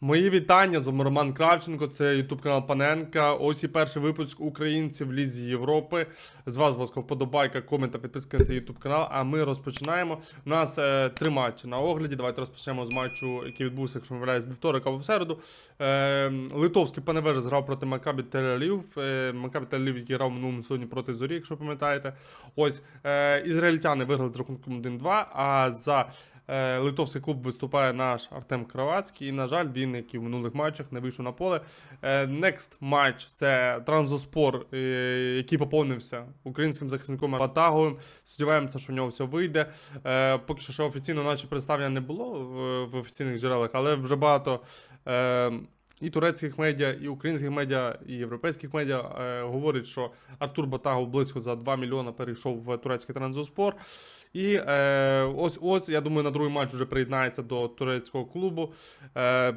Мої вітання з вами Роман Кравченко, це Ютуб канал Паненка. Ось і перший випуск українців в Лізі Європи. З вас, будь ласка, вподобайка, комент та підписка на цей Ютуб канал. А ми розпочинаємо. У нас е, три матчі на огляді. Давайте розпочнемо з матчу, який відбувся, якщо помиляюсь, вівторок або в середу. Е, Литовський Паневеж зграв проти Макабі Тель-Авів. Е, Макабі Тель-Авів, який грав минулому сьогодні проти Зорі, якщо пам'ятаєте. Ось е, ізраїльтяни виграли з рахунком 1-2, а за Литовський клуб виступає наш Артем Кравацький. І, на жаль, він, як і в минулих матчах, не вийшов на поле. Е, Next матч це Транзоспор, е, який поповнився українським захисником Ватаговим. Сподіваємося, що в нього все вийде. Е, Поки що офіційно, наче представлення не було в, офіційних джерелах, але вже багато. Е, і турецьких медіа, і українських медіа, і європейських медіа е, говорять, що Артур Батагов близько за 2 мільйони перейшов в турецький транзоспор. І е, ось ось, я думаю, на другий матч вже приєднається до турецького клубу. Е,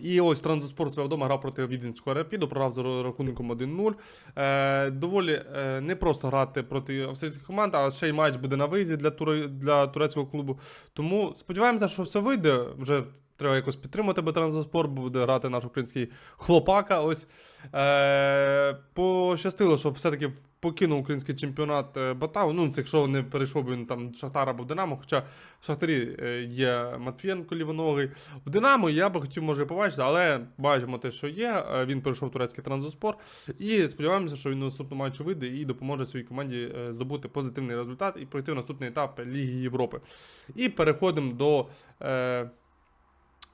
і ось Транзоспор себе вдома грав проти Віденського Рапіду, програв за рахунком 1-0. Е, доволі е, не грати проти австрійських команд, а ще й матч буде на виїзді для, тури, для турецького клубу. Тому сподіваємося, що все вийде. Вже треба якось підтримати, бо Транзоспор буде грати наш український хлопака. Ось е, пощастило, що все-таки покинув український чемпіонат е, Батау. Ну, це якщо не перейшов він там Шахтар або Динамо. Хоча в Шахтарі е, є Матвієнко лівоногий. В Динамо я би хотів, може, побачити, але бачимо те, що є. Е, Він перейшов турецький транзоспор. І сподіваємося, що він на наступному матчі вийде і допоможе своїй команді здобути позитивний результат і пройти в наступний етап Ліги Європи. І переходимо до. Е,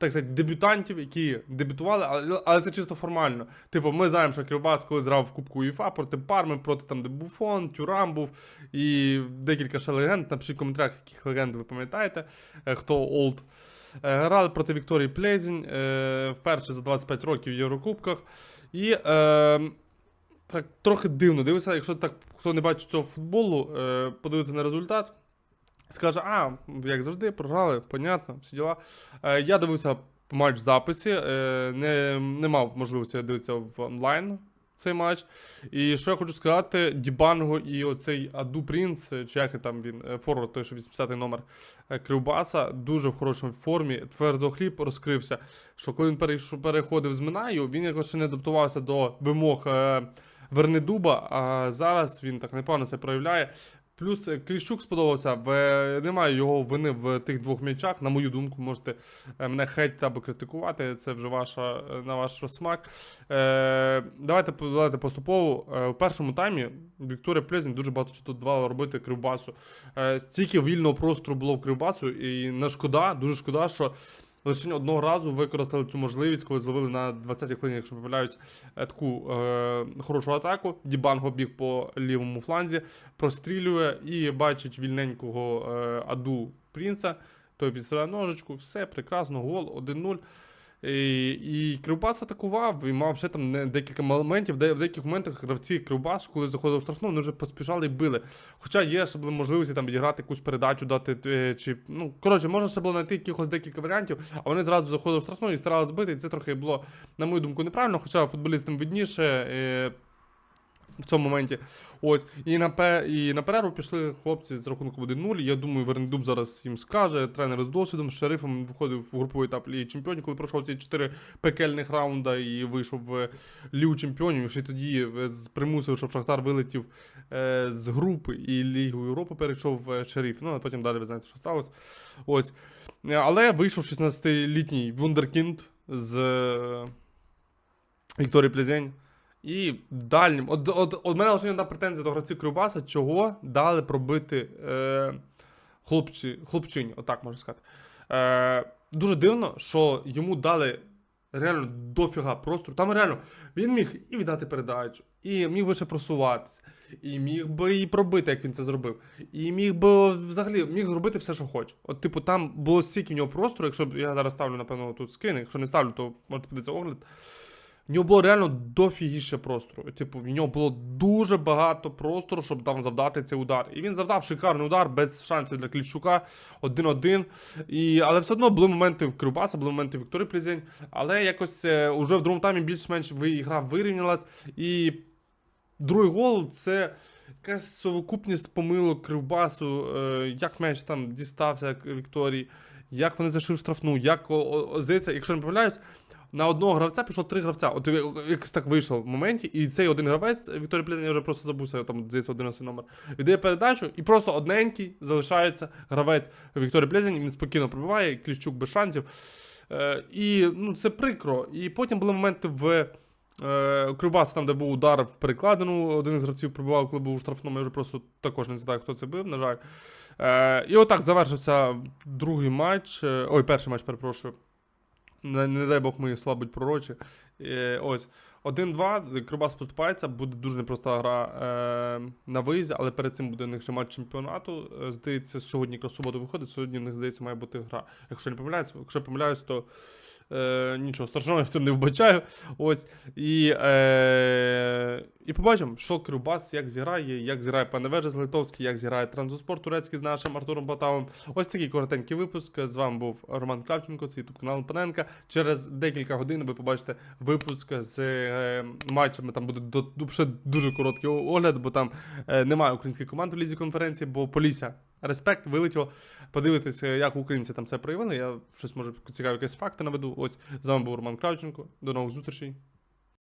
так сказати, дебютантів, які дебютували, але, але це чисто формально. Типу, ми знаємо, що Кривбас коли зграв в Кубку УЄФА проти Парми, проти там, де Тюрам був і декілька ще легенд. Напишіть в коментарях, яких легенд ви пам'ятаєте, е, хто олд. Е, Грали проти Вікторії Плезінь е, вперше за 25 років в Єврокубках. І е, так трохи дивно дивиться, якщо так хто не бачить цього футболу, е, подивиться на результат. Скаже, а, як завжди, програли, понятно, всі діла. Е, я дивився матч в записі, е, не, не мав можливості дивитися в онлайн цей матч. І що я хочу сказати, Дібанго і оцей Аду Принц, чи як там він, е, форвард, той, що 80-й номер е, Кривбаса, дуже в хорошій формі. Твердохліб розкрився, що коли він переходив з Минаю, він якось ще не адаптувався до вимог. Е, Вернедуба, а зараз він так непогано себе проявляє. Плюс е, Кліщук сподобався, в, е, немає його вини в тих двох м'ячах. На мою думку, можете е, мене хейтити або критикувати. Це вже ваша, на ваш смак. Е, давайте, давайте поступово. У першому таймі Вікторія Плезін дуже багато чого давала робити Кривбасу. Е, стільки вільного простору було в Кривбасу, і не шкода, дуже шкода, що. Лише одного разу використали цю можливість, коли зловили на 20-й хвилині, якщо помиляюсь, е, таку е, хорошу атаку. Дібанго біг по лівому фланзі, прострілює і бачить вільненького е, Аду Принца. Той підстріляє ножичку, все прекрасно, гол 1-0. І, і Кривбас атакував, і мав ще там декілька моментів, де в деяких моментах гравці Кривбасу, коли заходили в штрафну, вони вже поспішали і били. Хоча є ще були можливості там відіграти якусь передачу, дати е, чи. Ну, коротше, можна ще було знайти якихось декілька варіантів, а вони зразу заходили в штрафну і старалися збити. І це трохи було, на мою думку, неправильно, хоча футболістам видніше. Е, в цьому моменті. Ось. І на, пе- і на перерву пішли хлопці з рахунком 1-0. Я думаю, Вернедуб зараз їм скаже. Тренер з досвідом, з шерифом виходив в груповий етап Ліги Чемпіонів, коли пройшов ці чотири пекельних раунда і вийшов в Лігу Чемпіонів. Ще тоді е, примусив, щоб Шахтар вилетів е, з групи і Лігу Європи перейшов в шериф. Ну, а потім далі ви знаєте, що сталося. Ось. Е, Але вийшов 16-літній Вундеркінд з е, Вікторії Плезень. І дальнім. От, от, от мене лише одна претензія до гравців Кривбаса, чого дали пробити е, хлопці, хлопчині, отак можна сказати. Е, дуже дивно, що йому дали реально дофіга простору. Там реально він міг і віддати передачу, і міг би ще просуватися, і міг би і пробити, як він це зробив. І міг би взагалі міг зробити все, що хоче. От, типу, там було стільки в нього простору, якщо я зараз ставлю, напевно, тут скрін, якщо не ставлю, то можете подивитися огляд. В нього було реально дофігіше простору. Типу, в нього було дуже багато простору, щоб там завдати цей удар. І він завдав шикарний удар без шансів для Кліщука 1-1. І, але все одно були моменти в Кривбаса, були моменти в Вікторії Плізень. Але якось е, уже в другому таймі більш-менш гра вирівнялась. І другий гол це. Якась совокупність помилок Кривбасу, е, як м'яч там дістався Вікторії, як вони зайшли в штрафну, як здається, якщо не помиляюсь, на одного гравця пішло три гравця. От якось так вийшло в моменті, і цей один гравець, Вікторій Плетень, я вже просто забувся, там здається 11 номер. Віддає передачу, і просто одненький залишається гравець Вікторій Плезень, він спокійно пробиває, Кліщук без шансів. Е, і ну, це прикро. І потім були моменти в. Е, Кривбас, там, де був удар в перекладину, один із гравців прибував, коли був у штрафному, я вже просто також не знаю, хто це бив, на жаль. Е, і отак завершився другий матч. е, Ой, перший матч, перепрошую. Не, не дай Бог мої слабить пророчі. Е, ось. 1-2, Кривбас поступається, буде дуже непроста гра е, на виїзді, але перед цим буде у них ще матч чемпіонату. Е, Здається, сьогодні якраз виходить, сьогодні у них, здається, має бути гра. Якщо не помиляюсь, якщо помиляюсь, то е, нічого страшного, я в цьому не вбачаю. Ось. І, е, і побачимо, що Кривбас як зіграє, як зіграє пане Вежес Литовський, як зіграє Транзоспорт турецький з нашим Артуром Баталом. Ось такий коротенький випуск. З вами був Роман Кравченко, це ютуб канал Паненка. Через декілька годин ви побачите випуск з матчами. Там буде до, ще дуже короткий огляд, бо там е, немає українських команд у лізі конференції, бо Полісся. Респект, вилетіло. Подивитися, як українці там це проявили. Я щось може цікаві якісь факти наведу. Ось з вами був Роман Кравченко. До нових зустрічей.